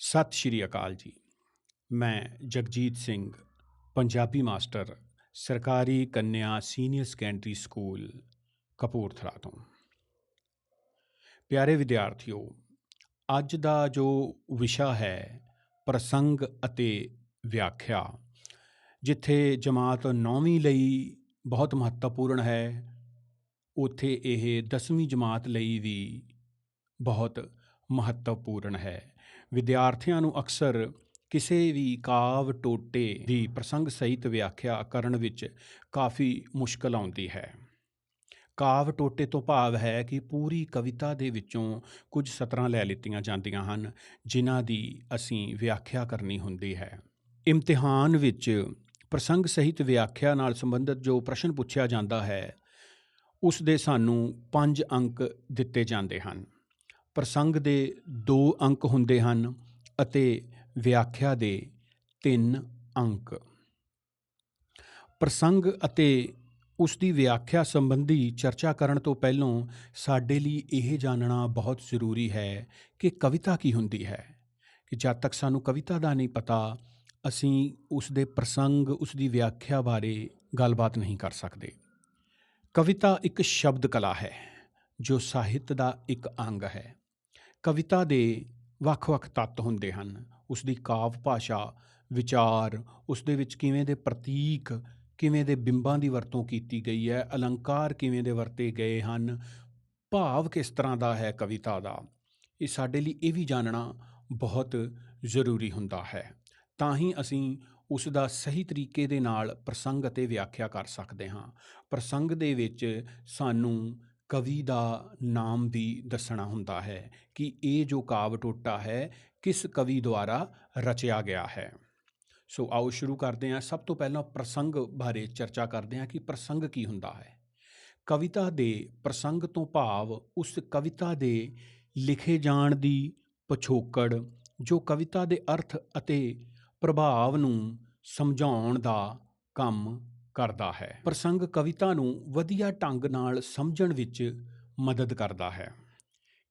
ਸਤਿ ਸ਼੍ਰੀ ਅਕਾਲ ਜੀ। ਮੈਂ ਜਗਜੀਤ ਸਿੰਘ, ਪੰਜਾਬੀ ਮਾਸਟਰ, ਸਰਕਾਰੀ ਕੰਨਿਆ ਸੀਨੀਅਰ ਸੈਕੰਡਰੀ ਸਕੂਲ, ਕਪੂਰਥਲਾ ਤੋਂ। ਪਿਆਰੇ ਵਿਦਿਆਰਥੀਓ, ਅੱਜ ਦਾ ਜੋ ਵਿਸ਼ਾ ਹੈ ਪ੍ਰਸੰਗ ਅਤੇ ਵਿਆਖਿਆ, ਜਿੱਥੇ ਜਮਾਤ 9ਵੀਂ ਲਈ ਬਹੁਤ ਮਹੱਤਵਪੂਰਨ ਹੈ, ਉੱਥੇ ਇਹ 10ਵੀਂ ਜਮਾਤ ਲਈ ਵੀ ਬਹੁਤ ਮਹੱਤਵਪੂਰਨ ਹੈ। ਵਿਦਿਆਰਥੀਆਂ ਨੂੰ ਅਕਸਰ ਕਿਸੇ ਵੀ ਕਾਵ ਟੋਟੇ ਦੀ ਪ੍ਰਸੰਗ ਸਹਿਤ ਵਿਆਖਿਆ ਕਰਨ ਵਿੱਚ ਕਾਫੀ ਮੁਸ਼ਕਲ ਆਉਂਦੀ ਹੈ। ਕਾਵ ਟੋਟੇ ਤੋਂ ਭਾਵ ਹੈ ਕਿ ਪੂਰੀ ਕਵਿਤਾ ਦੇ ਵਿੱਚੋਂ ਕੁਝ ਸਤਰਾਂ ਲੈ ਲਿੱਤੀਆਂ ਜਾਂਦੀਆਂ ਹਨ, ਜਿਨ੍ਹਾਂ ਦੀ ਅਸੀਂ ਵਿਆਖਿਆ ਕਰਨੀ ਹੁੰਦੀ ਹੈ। ਇਮਤਿਹਾਨ ਵਿੱਚ ਪ੍ਰਸੰਗ ਸਹਿਤ ਵਿਆਖਿਆ ਨਾਲ ਸੰਬੰਧਿਤ ਜੋ ਪ੍ਰਸ਼ਨ ਪੁੱਛਿਆ ਜਾਂਦਾ ਹੈ, ਉਸ ਦੇ ਸਾਨੂੰ 5 ਅੰਕ ਦਿੱਤੇ ਜਾਂਦੇ ਹਨ। ਪ੍ਰਸੰਗ ਦੇ 2 ਅੰਕ ਹੁੰਦੇ ਹਨ ਅਤੇ ਵਿਆਖਿਆ ਦੇ 3 ਅੰਕ। ਪ੍ਰਸੰਗ ਅਤੇ ਉਸ ਦੀ ਵਿਆਖਿਆ ਸੰਬੰਧੀ ਚਰਚਾ ਕਰਨ ਤੋਂ ਪਹਿਲਾਂ ਸਾਡੇ ਲਈ ਇਹ ਜਾਣਨਾ ਬਹੁਤ ਜ਼ਰੂਰੀ ਹੈ ਕਿ ਕਵਿਤਾ ਕੀ ਹੁੰਦੀ ਹੈ, ਕਿ ਜਦ ਤੱਕ ਸਾਨੂੰ ਕਵਿਤਾ ਦਾ ਨਹੀਂ ਪਤਾ, ਅਸੀਂ ਉਸ ਦੇ ਪ੍ਰਸੰਗ ਉਸ ਦੀ ਵਿਆਖਿਆ ਬਾਰੇ ਗੱਲਬਾਤ ਨਹੀਂ ਕਰ ਸਕਦੇ। ਕਵਿਤਾ ਇੱਕ ਸ਼ਬਦ ਕਲਾ ਹੈ, ਜੋ ਸਾਹਿਤ ਦਾ ਇੱਕ ਅੰਗ ਹੈ। ਕਵਿਤਾ ਦੇ ਵੱਖ-ਵੱਖ ਤੱਤ ਹੁੰਦੇ ਹਨ। ਉਸ ਦੀ ਕਾਵ ਭਾਸ਼ਾ, ਵਿਚਾਰ ਉਸ ਦੇ ਵਿੱਚ ਕਿਵੇਂ ਦੇ ਪ੍ਰਤੀਕ, ਕਿਵੇਂ ਦੇ ਬਿੰਬਾਂ ਦੀ ਵਰਤੋਂ ਕੀਤੀ ਗਈ ਹੈ, ਅਲੰਕਾਰ ਕਿਵੇਂ ਦੇ ਵਰਤੇ ਗਏ ਹਨ, ਭਾਵ ਕਿਸ ਤਰ੍ਹਾਂ ਦਾ ਹੈ ਕਵਿਤਾ ਦਾ, ਇਹ ਸਾਡੇ ਲਈ ਇਹ ਵੀ ਜਾਣਨਾ ਬਹੁਤ ਜ਼ਰੂਰੀ ਹੁੰਦਾ ਹੈ। ਤਾਂ ਹੀ ਅਸੀਂ ਉਸ ਦਾ ਸਹੀ ਤਰੀਕੇ ਦੇ ਨਾਲ ਪ੍ਰਸੰਗ ਅਤੇ ਵਿਆਖਿਆ ਕਰ ਸਕਦੇ ਹਾਂ। ਪ੍ਰਸੰਗ ਦੇ ਵਿੱਚ ਸਾਨੂੰ ਕਵੀ ਦਾ ਨਾਮ ਵੀ ਦੱਸਣਾ ਹੁੰਦਾ ਹੈ ਕਿ ਇਹ ਜੋ ਕਾਵਿ ਟੋਟਾ ਹੈ, ਕਿਸ ਕਵੀ ਦੁਆਰਾ ਰਚਿਆ ਗਿਆ ਹੈ। ਸੋ ਆਓ ਸ਼ੁਰੂ ਕਰਦੇ ਹਾਂ। ਸਭ ਤੋਂ ਪਹਿਲਾਂ ਪ੍ਰਸੰਗ ਬਾਰੇ ਚਰਚਾ ਕਰਦੇ ਹਾਂ ਕਿ ਪ੍ਰਸੰਗ ਕੀ ਹੁੰਦਾ ਹੈ। ਕਵਿਤਾ ਦੇ ਪ੍ਰਸੰਗ ਤੋਂ ਭਾਵ ਉਸ ਕਵਿਤਾ ਦੇ ਲਿਖੇ ਜਾਣ ਦੀ ਪਛੋਕੜ, ਜੋ ਕਵਿਤਾ ਦੇ ਅਰਥ ਅਤੇ ਪ੍ਰਭਾਵ ਨੂੰ ਸਮਝਾਉਣ ਦਾ ਕੰਮ ਕਰਦਾ ਹੈ। ਪ੍ਰਸੰਗ ਕਵਿਤਾ ਨੂੰ ਵਧੀਆ ਢੰਗ ਨਾਲ ਸਮਝਣ ਵਿੱਚ ਮਦਦ ਕਰਦਾ ਹੈ।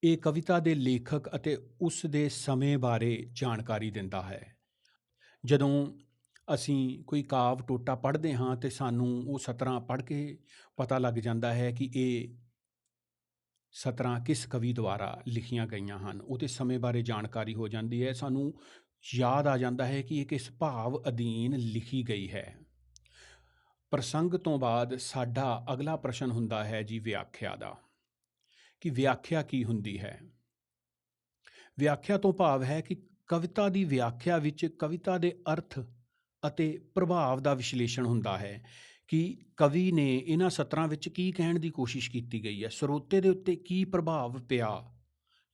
ਇਹ ਕਵਿਤਾ ਦੇ ਲੇਖਕ ਅਤੇ ਉਸ ਦੇ ਸਮੇਂ ਬਾਰੇ ਜਾਣਕਾਰੀ ਦਿੰਦਾ ਹੈ। ਜਦੋਂ ਅਸੀਂ ਕੋਈ ਕਾਵ ਟੋਟਾ ਪੜ੍ਹਦੇ ਹਾਂ ਤੇ ਸਾਨੂੰ ਉਹ ਸਤਰਾਂ ਪੜ੍ਹ ਕੇ ਪਤਾ ਲੱਗ ਜਾਂਦਾ ਹੈ ਕਿ ਇਹ ਸਤਰਾਂ ਕਿਸ ਕਵੀ ਦੁਆਰਾ ਲਿਖੀਆਂ ਗਈਆਂ ਹਨ, ਉਹਦੇ ਸਮੇਂ ਬਾਰੇ ਜਾਣਕਾਰੀ ਹੋ ਜਾਂਦੀ ਹੈ। ਸਾਨੂੰ ਯਾਦ ਆ ਜਾਂਦਾ ਹੈ ਕਿ ਇਹ ਕਿਸ ਭਾਵ ਅਧੀਨ ਲਿਖੀ ਗਈ ਹੈ। ਪ੍ਰਸੰਗ ਤੋਂ ਬਾਅਦ ਸਾਡਾ ਅਗਲਾ ਪ੍ਰਸ਼ਨ ਹੁੰਦਾ ਹੈ ਜੀ ਵਿਆਖਿਆ ਦਾ, ਕਿ ਵਿਆਖਿਆ ਕੀ ਹੁੰਦੀ ਹੈ? ਵਿਆਖਿਆ ਤੋਂ ਭਾਵ ਹੈ ਕਿ ਕਵਿਤਾ ਦੀ ਵਿਆਖਿਆ ਵਿੱਚ ਕਵਿਤਾ ਦੇ ਅਰਥ ਅਤੇ ਪ੍ਰਭਾਵ ਦਾ ਵਿਸ਼ਲੇਸ਼ਣ ਹੁੰਦਾ ਹੈ ਕਿ ਕਵੀ ਨੇ ਇਹਨਾਂ ਸਤਰਾਂ ਵਿੱਚ ਕੀ ਕਹਿਣ ਦੀ ਕੋਸ਼ਿਸ਼ ਕੀਤੀ ਗਈ ਹੈ, ਸਰੋਤੇ ਦੇ ਉੱਤੇ ਕੀ ਪ੍ਰਭਾਵ ਪਿਆ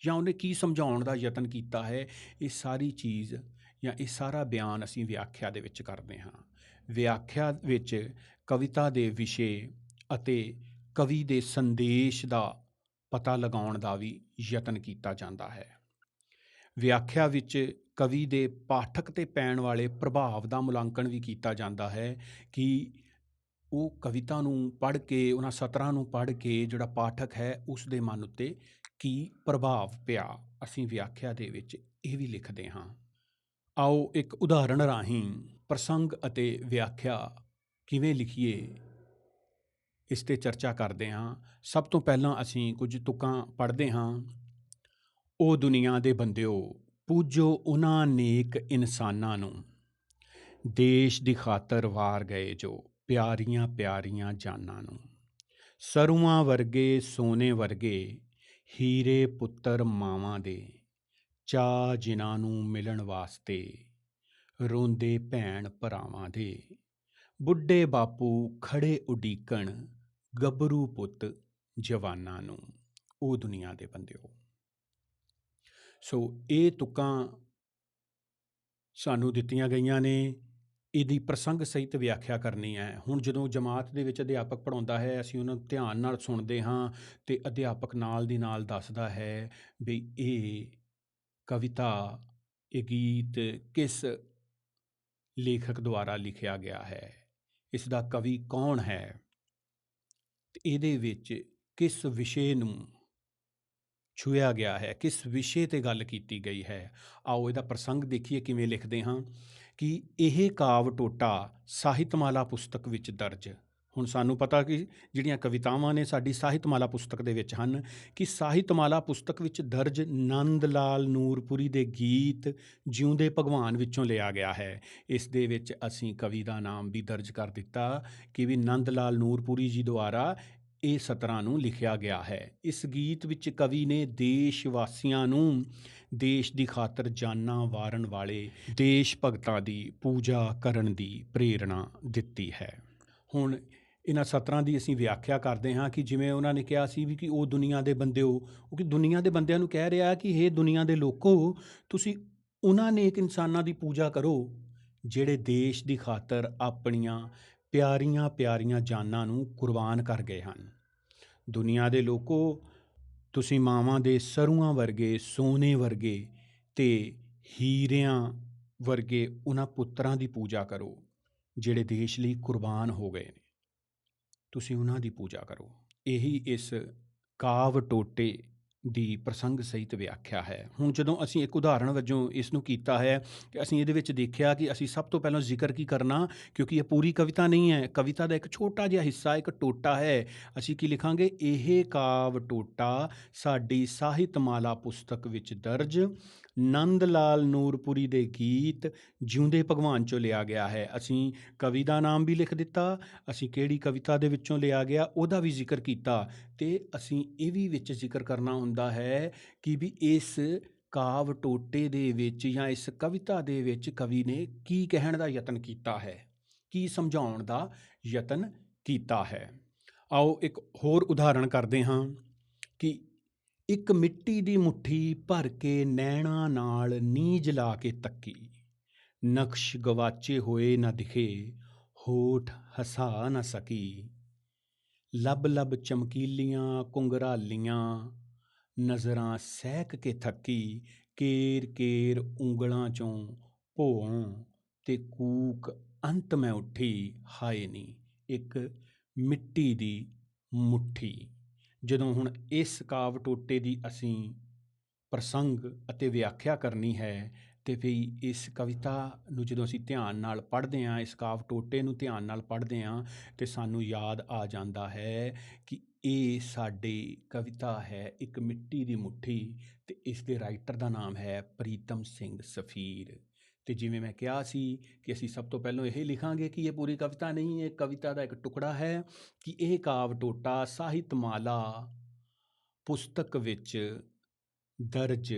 ਜਾਂ ਉਹਨੇ ਕੀ ਸਮਝਾਉਣ ਦਾ ਯਤਨ ਕੀਤਾ ਹੈ, ਇਹ ਸਾਰੀ ਚੀਜ਼ ਜਾਂ ਇਹ ਸਾਰਾ ਬਿਆਨ ਅਸੀਂ ਵਿਆਖਿਆ ਦੇ ਵਿੱਚ ਕਰਦੇ ਹਾਂ। ਵਿਆਖਿਆ ਵਿੱਚ ਕਵਿਤਾ ਦੇ ਵਿਸ਼ੇ ਅਤੇ ਕਵੀ ਦੇ ਸੰਦੇਸ਼ ਦਾ ਪਤਾ ਲਗਾਉਣ ਦਾ ਵੀ ਯਤਨ ਕੀਤਾ ਜਾਂਦਾ ਹੈ। ਵਿਆਖਿਆ ਵਿੱਚ ਕਵੀ ਦੇ ਪਾਠਕ ਤੇ ਪੈਣ ਵਾਲੇ ਪ੍ਰਭਾਵ ਦਾ ਮੁਲਾਂਕਣ ਵੀ ਕੀਤਾ ਜਾਂਦਾ ਹੈ ਕਿ ਉਹ ਕਵਿਤਾ ਨੂੰ ਪੜ੍ਹ ਕੇ, ਉਹਨਾਂ ਸਤਰਾਂ ਨੂੰ ਪੜ੍ਹ ਕੇ ਜਿਹੜਾ ਪਾਠਕ ਹੈ, ਉਸ ਦੇ ਮਨ ਉੱਤੇ ਕੀ ਪ੍ਰਭਾਵ ਪਿਆ? ਅਸੀਂ ਵਿਆਖਿਆ ਦੇ ਵਿੱਚ ਇਹ ਵੀ ਲਿਖਦੇ ਹਾਂ। ਆਓ ਇੱਕ ਉਦਾਹਰਣ ਰਾਹੀਂ ਪ੍ਰਸੰਗ ਅਤੇ ਵਿਆਖਿਆ ਕਿਵੇਂ ਲਿਖੀਏ, ਇਸ ਤੇ ਚਰਚਾ ਕਰਦੇ ਹਾਂ। ਸਭ ਤੋਂ ਪਹਿਲਾਂ ਅਸੀਂ ਕੁਝ ਤੁਕਾਂ ਪੜ੍ਹਦੇ ਹਾਂ। ਉਹ ਦੁਨੀਆ ਦੇ ਬੰਦਿਓ, ਪੂਜੋ ਉਹਨਾਂ ਨੇਕ ਇਨਸਾਨਾਂ ਨੂੰ। ਦੇਸ਼ ਦੀ ਖਾਤਰ ਵਾਰ ਗਏ ਜੋ ਪਿਆਰੀਆਂ ਪਿਆਰੀਆਂ ਜਾਨਾਂ ਨੂੰ। ਸਰੂਆਂ ਵਰਗੇ, ਸੋਨੇ ਵਰਗੇ, ਹੀਰੇ ਪੁੱਤਰ ਮਾਵਾਂ ਦੇ ਚਾ ਜਿਨ੍ਹਾਂ ਨੂੰ ਮਿਲਣ ਵਾਸਤੇ ਰੋਂਦੇ ਭੈਣ ਭਰਾਵਾਂ ਦੇ। ਬੁੱਢੇ ਬਾਪੂ ਖੜੇ ਉਡੀਕਣ ਗੱਭਰੂ ਪੁੱਤ ਜਵਾਨਾਂ ਨੂੰ, ਉਹ ਦੁਨੀਆ ਦੇ ਬੰਦਿਓ। ਸੋ ਇਹ ਤੁਕਾਂ ਸਾਨੂੰ ਦਿੱਤੀਆਂ ਗਈਆਂ ਨੇ, ਇਹਦੀ ਪ੍ਰਸੰਗ ਸਹਿਤ ਵਿਆਖਿਆ ਕਰਨੀ ਹੈ। ਹੁਣ ਜਦੋਂ ਜਮਾਤ ਦੇ ਵਿੱਚ ਅਧਿਆਪਕ ਪੜਾਉਂਦਾ ਹੈ, ਅਸੀਂ ਉਹਨਾਂ ਨੂੰ ਧਿਆਨ ਨਾਲ ਸੁਣਦੇ ਹਾਂ ਤੇ ਅਧਿਆਪਕ ਨਾਲ ਦੀ ਨਾਲ ਦੱਸਦਾ ਹੈ ਵੀ ਇਹ ਕਵਿਤਾ, ਇਹ ਗੀਤ ਕਿਸ ਲੇਖਕ ਦੁਆਰਾ ਲਿਖਿਆ ਗਿਆ ਹੈ। ਇਸ ਦਾ ਕਵੀ ਕੌਣ ਹੈ? ਤੇ ਇਹਦੇ ਵਿੱਚ ਕਿਸ ਵਿਸ਼ੇ ਨੂੰ ਛੂਹਿਆ ਗਿਆ ਹੈ? ਕਿਸ ਵਿਸ਼ੇ ਤੇ ਗੱਲ ਕੀਤੀ ਗਈ ਹੈ? ਆਓ ਇਹਦਾ ਪ੍ਰਸੰਗ ਦੇਖੀਏ ਕਿਵੇਂ ਲਿਖਦੇ ਹਾਂ ਕਿ ਇਹ ਕਾਵ ਟੋਟਾ ਸਾਹਿਤਮਾਲਾ ਪੁਸਤਕ ਵਿੱਚ ਦਰਜ ਹੁਣ ਸਾਨੂੰ ਪਤਾ ਕਿ ਜਿਹੜੀਆਂ ਕਵਿਤਾਵਾਂ ਨੇ ਸਾਡੀ ਸਾਹਿਤਮਾਲਾ ਪੁਸਤਕ ਦੇ ਵਿੱਚ ਹਨ ਕਿ ਸਾਹਿਤਮਾਲਾ ਪੁਸਤਕ ਵਿੱਚ ਦਰਜ ਨੰਦ ਲਾਲ ਨੂਰਪੁਰੀ ਦੇ ਗੀਤ ਜਿਉਂਦੇ ਭਗਵਾਨ ਵਿੱਚੋਂ ਲਿਆ ਗਿਆ ਹੈ। ਇਸ ਦੇ ਵਿੱਚ ਅਸੀਂ ਕਵੀ ਦਾ ਨਾਮ ਵੀ ਦਰਜ ਕਰ ਦਿੱਤਾ ਕਿ ਵੀ ਨੰਦ ਲਾਲ ਨੂਰਪੁਰੀ ਜੀ ਦੁਆਰਾ ਇਹ ਸਤਰਾਂ ਨੂੰ ਲਿਖਿਆ ਗਿਆ ਹੈ। ਇਸ ਗੀਤ ਵਿੱਚ ਕਵੀ ਨੇ ਦੇਸ਼ ਵਾਸੀਆਂ ਨੂੰ ਦੇਸ਼ ਦੀ ਖਾਤਰ ਜਾਨਾਂ ਵਾਰਨ ਵਾਲੇ ਦੇਸ਼ ਭਗਤਾਂ ਦੀ ਪੂਜਾ ਕਰਨ ਦੀ ਪ੍ਰੇਰਣਾ ਦਿੱਤੀ ਹੈ। ਹੁਣ ਇਹਨਾਂ ਸਤਰਾਂ ਦੀ ਅਸੀਂ ਵਿਆਖਿਆ ਕਰਦੇ ਹਾਂ ਕਿ ਜਿਵੇਂ ਉਹਨਾਂ ਨੇ ਕਿਹਾ ਸੀ ਵੀ ਕਿ ਉਹ ਦੁਨੀਆ ਦੇ ਬੰਦਿਓ ਉਹ ਕਿ ਦੁਨੀਆ ਦੇ ਬੰਦਿਆਂ ਨੂੰ ਕਹਿ ਰਿਹਾ ਕਿ ਇਹ ਦੁਨੀਆ ਦੇ ਲੋਕੋ, ਤੁਸੀਂ ਉਹਨਾਂ ਨੇਕ ਇਨਸਾਨਾਂ ਦੀ ਪੂਜਾ ਕਰੋ, ਜਿਹੜੇ ਦੇਸ਼ ਦੀ ਖਾਤਰ ਆਪਣੀਆਂ ਪਿਆਰੀਆਂ ਪਿਆਰੀਆਂ ਜਾਨਾਂ ਨੂੰ ਕੁਰਬਾਨ ਕਰ ਗਏ ਹਨ। ਦੁਨੀਆ ਦੇ ਲੋਕੋ, ਤੁਸੀਂ ਮਾਵਾਂ ਦੇ ਸਰੂਆਂ ਵਰਗੇ, ਸੋਨੇ ਵਰਗੇ ਤੇ ਹੀਰਿਆਂ ਵਰਗੇ ਉਹਨਾਂ ਪੁੱਤਰਾਂ ਦੀ ਪੂਜਾ ਕਰੋ, ਜਿਹੜੇ ਦੇਸ਼ ਲਈ ਕੁਰਬਾਨ ਹੋ ਗਏ ਨੇ। ਤੁਸੀਂ ਉਹਨਾਂ ਦੀ ਪੂਜਾ ਕਰੋ। ਇਹੀ ਇਸ ਕਾਵ ਟੋਟੇ ਦੀ ਪ੍ਰਸੰਗ ਸਹਿਤ ਵਿਆਖਿਆ ਹੈ। ਹੁਣ ਜਦੋਂ ਅਸੀਂ ਇੱਕ ਉਦਾਹਰਣ ਵਜੋਂ ਇਸ ਨੂੰ ਕੀਤਾ ਹੈ ਕਿ ਅਸੀਂ ਇਹਦੇ ਵਿੱਚ ਦੇਖਿਆ ਕਿ ਅਸੀਂ ਸਭ ਤੋਂ ਪਹਿਲਾਂ ਜ਼ਿਕਰ ਕੀ ਕਰਨਾ, ਕਿਉਂਕਿ ਇਹ ਪੂਰੀ ਕਵਿਤਾ ਨਹੀਂ ਹੈ। ਕਵਿਤਾ ਦਾ ਇੱਕ ਛੋਟਾ ਜਿਹਾ ਹਿੱਸਾ, ਇੱਕ ਟੋਟਾ ਹੈ। ਅਸੀਂ ਕੀ ਲਿਖਾਂਗੇ? ਇਹ ਕਾਵ ਟੋਟਾ ਸਾਡੀ ਸਾਹਿਤਮਾਲਾ ਪੁਸਤਕ ਵਿੱਚ ਦਰਜ ਨੰਦ ਲਾਲ ਨੂਰਪੁਰੀ ਦੇ ਗੀਤ ਜਿਉਂਦੇ ਭਗਵਾਨ ਚੋਂ ਲਿਆ ਗਿਆ ਹੈ। ਅਸੀਂ ਕਵੀ ਦਾ ਨਾਮ ਵੀ ਲਿਖ ਦਿੱਤਾ, ਅਸੀਂ ਕਿਹੜੀ ਕਵਿਤਾ ਦੇ ਵਿੱਚੋਂ ਲਿਆ ਗਿਆ ਉਹਦਾ ਵੀ ਜ਼ਿਕਰ ਕੀਤਾ ਤੇ ਅਸੀਂ ਇਹ ਵੀ ਵਿੱਚ ਜ਼ਿਕਰ ਕਰਨਾ ਹੁੰਦਾ ਹੈ ਕਿ ਵੀ ਇਸ ਕਾਵ ਟੋਟੇ ਦੇ ਵਿੱਚ ਜਾਂ ਇਸ ਕਵਿਤਾ ਦੇ ਵਿੱਚ ਕਵੀ ਨੇ ਕੀ ਕਹਿਣ ਦਾ ਯਤਨ ਕੀਤਾ ਹੈ, ਕੀ ਸਮਝਾਉਣ ਦਾ ਯਤਨ ਕੀਤਾ ਹੈ। ਆਓ ਇੱਕ ਹੋਰ ਉਦਾਹਰਣ ਕਰਦੇ ਹਾਂ ਕਿ ਇੱਕ ਮਿੱਟੀ ਦੀ ਮੁੱਠੀ ਭਰ ਕੇ ਨੈਣਾ ਨਾਲ ਨੀਝ ਲਾ ਕੇ ਤੱਕੀ। ਨਕਸ਼ ਗਵਾਚੇ ਹੋਏ ਨਾ ਦਿਖੇ, ਹੋਠ ਹਸਾ ਨਾ ਸਕੀ। ਲੱਭ ਲੱਭ ਚਮਕੀਲੀਆਂ ਕੁੰਗਰਾਲੀਆਂ ਨਜ਼ਰਾਂ ਸਹਿਕ ਕੇ ਥੱਕੀ ਕੇਰ ਕੇਰ ਉਂਗਲਾਂ ਚੋਂ ਭੋਂ ਤੇ ਕੂਕ ਅੰਤ ਮੈਂ ਉੱਠੀ, ਹਾਏ ਨੀ, ਇੱਕ ਮਿੱਟੀ ਦੀ ਮੁੱਠੀ। ਜਦੋਂ ਹੁਣ ਇਸ ਕਾਵ ਟੋਟੇ ਦੀ ਅਸੀਂ ਪ੍ਰਸੰਗ ਅਤੇ ਵਿਆਖਿਆ ਕਰਨੀ ਹੈ, ਤੇ ਫਿਰ ਇਸ ਕਵਿਤਾ ਨੂੰ ਜਦੋਂ ਅਸੀਂ ਧਿਆਨ ਨਾਲ ਪੜ੍ਹਦੇ ਹਾਂ, ਇਸ ਕਾਵ ਟੋਟੇ ਨੂੰ ਧਿਆਨ ਨਾਲ ਪੜ੍ਹਦੇ ਹਾਂ, ਤੇ ਸਾਨੂੰ ਯਾਦ ਆ ਜਾਂਦਾ ਹੈ ਕਿ ਇਹ ਸਾਡੀ ਕਵਿਤਾ ਹੈ ਇੱਕ ਮਿੱਟੀ ਦੀ ਮੁੱਠੀ ਤੇ ਇਸ ਦੇ ਰਾਈਟਰ ਦਾ ਨਾਮ ਹੈ ਪ੍ਰੀਤਮ ਸਿੰਘ ਸਫੀਰ। ਤੇ ਜਿਵੇਂ ਮੈਂ ਕਿਹਾ ਸੀ ਕਿ ਅਸੀਂ ਸਭ ਤੋਂ ਪਹਿਲਾਂ ਇਹ ਲਿਖਾਂਗੇ ਕਿ ਇਹ ਪੂਰੀ ਕਵਿਤਾ ਨਹੀਂ ਹੈ ਕਵਿਤਾ ਦਾ ਇੱਕ ਟੁਕੜਾ ਹੈ ਕਿ ਇਹ ਕਾਵ ਟੋਟਾ ਸਾਹਿਤਮਾਲਾ ਪੁਸਤਕ ਵਿੱਚ ਦਰਜ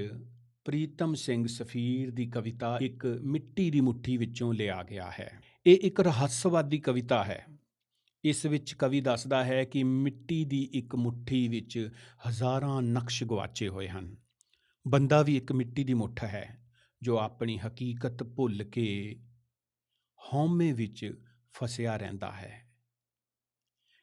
ਪ੍ਰੀਤਮ ਸਿੰਘ ਸਫੀਰ ਦੀ ਕਵਿਤਾ ਇੱਕ ਮਿੱਟੀ ਦੀ ਮੁੱਠੀ ਵਿੱਚੋਂ ਲਿਆ ਗਿਆ ਹੈ। ਇਹ ਇੱਕ ਰਹੱਸਵਾਦੀ ਕਵਿਤਾ ਹੈ। ਇਸ ਵਿੱਚ ਕਵੀ ਦੱਸਦਾ ਹੈ ਕਿ ਮਿੱਟੀ ਦੀ ਇੱਕ ਮੁੱਠੀ ਵਿੱਚ ਹਜ਼ਾਰਾਂ ਨਕਸ਼ ਗਵਾਚੇ ਹੋਏ ਹਨ। ਬੰਦਾ ਵੀ ਇੱਕ ਮਿੱਟੀ ਦੀ ਮੁੱਠ ਹੈ। ਜੋ ਆਪਣੀ ਹਕੀਕਤ ਭੁੱਲ ਕੇ ਹਉਮੈ ਵਿੱਚ ਫਸਿਆ ਰਹਿੰਦਾ ਹੈ।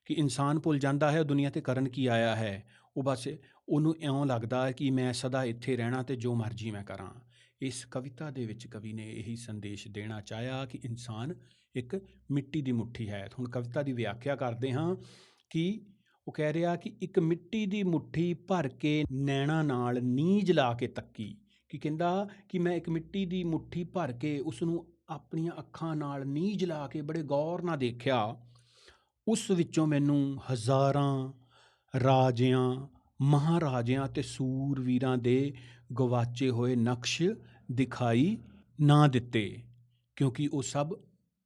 ਕਿ ਇਨਸਾਨ ਭੁੱਲ ਜਾਂਦਾ ਹੈ ਦੁਨੀਆ ਤੇ ਕਰਨ ਕੀ ਆਇਆ ਹੈ? ਉਹ ਬਸ ਉਹਨੂੰ ਇਉਂ ਲੱਗਦਾ ਹੈ ਕਿ ਮੈਂ ਸਦਾ ਇੱਥੇ ਰਹਿਣਾ ਤੇ ਜੋ ਮਰਜ਼ੀ ਮੈਂ ਕਰਾਂ। ਇਸ ਕਵਿਤਾ ਦੇ ਵਿੱਚ ਕਵੀ ਨੇ ਇਹੀ ਸੰਦੇਸ਼ ਦੇਣਾ ਚਾਹਿਆ ਕਿ ਇਨਸਾਨ ਇੱਕ ਮਿੱਟੀ ਦੀ ਮੁੱਠੀ ਹੈ। ਹੁਣ ਕਵਿਤਾ ਦੀ ਵਿਆਖਿਆ ਕਰਦੇ ਹਾਂ ਕਿ ਉਹ ਕਹਿ ਰਿਹਾ ਕਿ ਇੱਕ ਮਿੱਟੀ ਦੀ ਮੁੱਠੀ ਭਰ ਕੇ ਨੈਣਾ ਨਾਲ ਨੀਝ ਲਾ ਕੇ ਤੱਕੀ। ਕਿ ਕਹਿੰਦਾ ਕਿ ਮੈਂ ਇੱਕ ਮਿੱਟੀ ਦੀ ਮੁੱਠੀ ਭਰ ਕੇ ਉਸ ਨੂੰ ਆਪਣੀਆਂ ਅੱਖਾਂ ਨਾਲ ਨੀਝ ਲਾ ਕੇ ਬੜੇ ਗੌਰ ਨਾਲ ਦੇਖਿਆ। ਉਸ ਵਿੱਚੋਂ ਮੈਨੂੰ ਹਜ਼ਾਰਾਂ ਰਾਜਿਆਂ, ਮਹਾਰਾਜਿਆਂ ਤੇ ਸੂਰਵੀਰਾਂ ਦੇ ਗਵਾਚੇ ਹੋਏ ਨਕਸ਼ ਦਿਖਾਈ ਨਾ ਦਿੱਤੇ, ਕਿਉਂਕਿ ਉਹ ਸਭ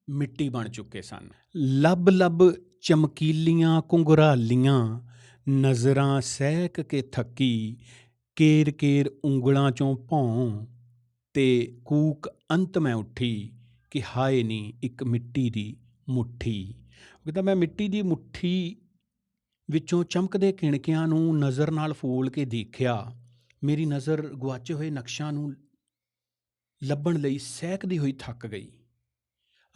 ਮਿੱਟੀ ਬਣ ਚੁੱਕੇ ਸਨ। ਲੱਭ ਲੱਭ ਚਮਕੀਲੀਆਂ ਕੁੰਗਰਾਲੀਆਂ ਨਜ਼ਰਾਂ ਸਹਿਕ ਕੇ ਥੱਕੀ ਕੇਰ ਕੇਰ ਉਂਗਲਾਂ ਚੋਂ ਭੌਂ ਤੇ ਕੂਕ ਅੰਤ ਮੈਂ ਉੱਠੀ ਕਿ ਹਾਏ ਨੀ ਇੱਕ ਮਿੱਟੀ ਦੀ ਮੁੱਠੀ। ਕਹਿੰਦਾ ਮੈਂ ਮਿੱਟੀ ਦੀ ਮੁੱਠੀ ਵਿੱਚੋਂ ਚਮਕਦੇ ਕਿਣਕਿਆਂ ਨੂੰ ਨਜ਼ਰ ਨਾਲ ਫੋਲ ਕੇ ਦੇਖਿਆ। ਮੇਰੀ ਨਜ਼ਰ ਗਵਾਚੇ ਹੋਏ ਨਕਸ਼ਾਂ ਨੂੰ ਲੱਭਣ ਲਈ ਸਹਿਕਦੀ ਹੋਈ ਥੱਕ ਗਈ।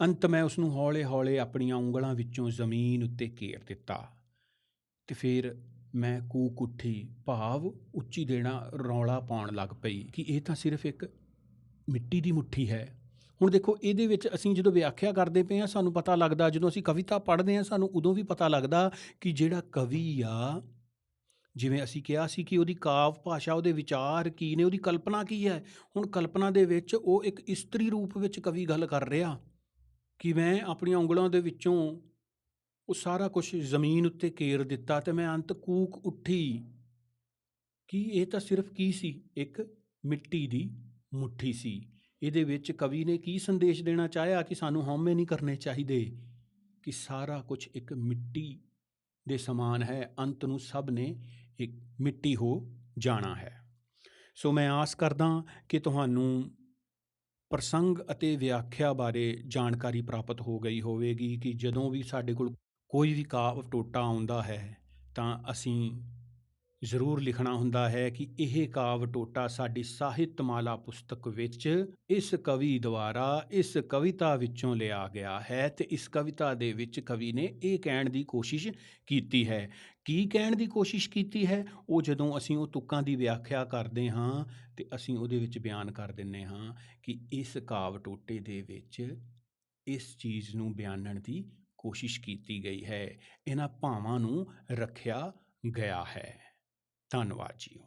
ਅੰਤ ਮੈਂ ਉਸ ਨੂੰ ਹੌਲੇ-ਹੌਲੇ ਆਪਣੀਆਂ ਉਂਗਲਾਂ ਵਿੱਚੋਂ ਜ਼ਮੀਨ ਉੱਤੇ ਘੇਰ ਦਿੱਤਾ ਤੇ ਫਿਰ ਮੈਂ ਕੂਕ ਉੱਠੀ ਭਾਵ ਉੱਚੀ ਦੇਣਾ ਰੌਲਾ ਪਾਉਣ ਲੱਗ ਪਈ। ਕਿ ਇਹ ਤਾਂ ਸਿਰਫ ਇੱਕ ਮਿੱਟੀ ਦੀ ਮੁੱਠੀ ਹੈ? ਹੁਣ ਦੇਖੋ, ਇਹਦੇ ਵਿੱਚ ਅਸੀਂ ਜਦੋਂ ਵਿਆਖਿਆ ਕਰਦੇ ਪਏ ਹਾਂ, ਸਾਨੂੰ ਪਤਾ ਲੱਗਦਾ, ਜਦੋਂ ਅਸੀਂ ਕਵਿਤਾ ਪੜ੍ਹਦੇ ਹਾਂ, ਸਾਨੂੰ ਉਦੋਂ ਵੀ ਪਤਾ ਲੱਗਦਾ ਕਿ ਜਿਹੜਾ ਕਵੀ ਆ, ਜਿਵੇਂ ਅਸੀਂ ਕਿਹਾ ਸੀ ਕਿ ਉਹਦੀ ਕਾਵ ਭਾਸ਼ਾ, ਉਹਦੇ ਵਿਚਾਰ ਕੀ ਨੇ, ਉਹਦੀ ਕਲਪਨਾ ਕੀ ਹੈ? ਹੁਣ ਕਲਪਨਾ ਦੇ ਵਿੱਚ ਉਹ ਇੱਕ ਇਸਤਰੀ ਰੂਪ ਵਿੱਚ ਕਵੀ ਗੱਲ ਕਰ ਰਿਹਾ। ਕਿ ਮੈਂ ਆਪਣੀਆਂ ਉਂਗਲਾਂ ਦੇ ਵਿੱਚੋਂ ਉਹ ਸਾਰਾ ਕੁਝ ਜ਼ਮੀਨ ਉੱਤੇ ਘੇਰ ਦਿੱਤਾ ਤੇ ਮੈਂ ਅੰਤ ਕੂਕ ਉੱਠੀ। ਕੀ ਇਹ ਤਾਂ ਸਿਰਫ ਕੀ ਸੀ? ਇੱਕ ਮਿੱਟੀ ਦੀ ਮੁੱਠੀ ਸੀ। ਇਹਦੇ ਵਿੱਚ ਕਵੀ ਨੇ ਕੀ ਸੰਦੇਸ਼ ਦੇਣਾ ਚਾਹਿਆ ਕਿ ਸਾਨੂੰ ਹਉਮੈ ਨਹੀਂ ਕਰਨੇ ਚਾਹੀਦੇ? ਕਿ ਸਾਰਾ ਕੁਝ ਇੱਕ ਮਿੱਟੀ ਦੇ ਸਮਾਨ ਹੈ, ਅੰਤ ਨੂੰ ਸਭ ਨੇ ਇੱਕ ਮਿੱਟੀ ਹੋ ਜਾਣਾ ਹੈ। ਸੋ ਮੈਂ ਆਸ ਕਰਦਾ ਕਿ ਤੁਹਾਨੂੰ ਪ੍ਰਸੰਗ ਅਤੇ ਵਿਆਖਿਆ ਬਾਰੇ ਜਾਣਕਾਰੀ ਪ੍ਰਾਪਤ ਹੋ ਗਈ ਹੋਵੇਗੀ ਕਿ ਜਦੋਂ ਵੀ ਸਾਡੇ ਕੋਲ ਕੋਈ ਵੀ ਕਾਵ ਟੋਟਾ ਆਉਂਦਾ ਹੈ ਤਾਂ ਅਸੀਂ ਜ਼ਰੂਰ ਲਿਖਣਾ ਹੁੰਦਾ ਹੈ ਕਿ ਇਹ ਕਾਵਿ ਟੋਟਾ ਸਾਡੀ ਸਾਹਿਤਮਾਲਾ ਪੁਸਤਕ ਵਿੱਚ ਇਸ ਕਵੀ ਦੁਆਰਾ, ਇਸ ਕਵਿਤਾ ਵਿੱਚੋਂ ਲਿਆ ਗਿਆ ਹੈ ਤੇ ਇਸ ਕਵਿਤਾ ਦੇ ਵਿੱਚ ਕਵੀ ਨੇ ਇਹ ਕਹਿਣ ਦੀ ਕੋਸ਼ਿਸ਼ ਕੀਤੀ ਹੈ। ਕੀ ਕਹਿਣ ਦੀ ਕੋਸ਼ਿਸ਼ ਕੀਤੀ ਹੈ? ਉਹ ਜਦੋਂ ਅਸੀਂ ਉਹ ਤੁਕਾਂ ਦੀ ਵਿਆਖਿਆ ਕਰਦੇ ਹਾਂ ਤੇ ਅਸੀਂ ਉਹਦੇ ਵਿੱਚ ਬਿਆਨ ਕਰ ਦਿੰਨੇ ਹਾਂ ਕਿ ਇਸ ਕਾਵਿ ਟੋਟੇ ਦੇ ਵਿੱਚ ਇਸ ਚੀਜ਼ ਨੂੰ ਬਿਆਨਣ ਦੀ ਕੋਸ਼ਿਸ਼ ਕੀਤੀ ਗਈ ਹੈ ਇਹਨਾਂ ਭਾਵਾਂ ਨੂੰ ਰੱਖਿਆ ਗਿਆ ਹੈ। ਧੰਨਵਾਦ ਜੀ।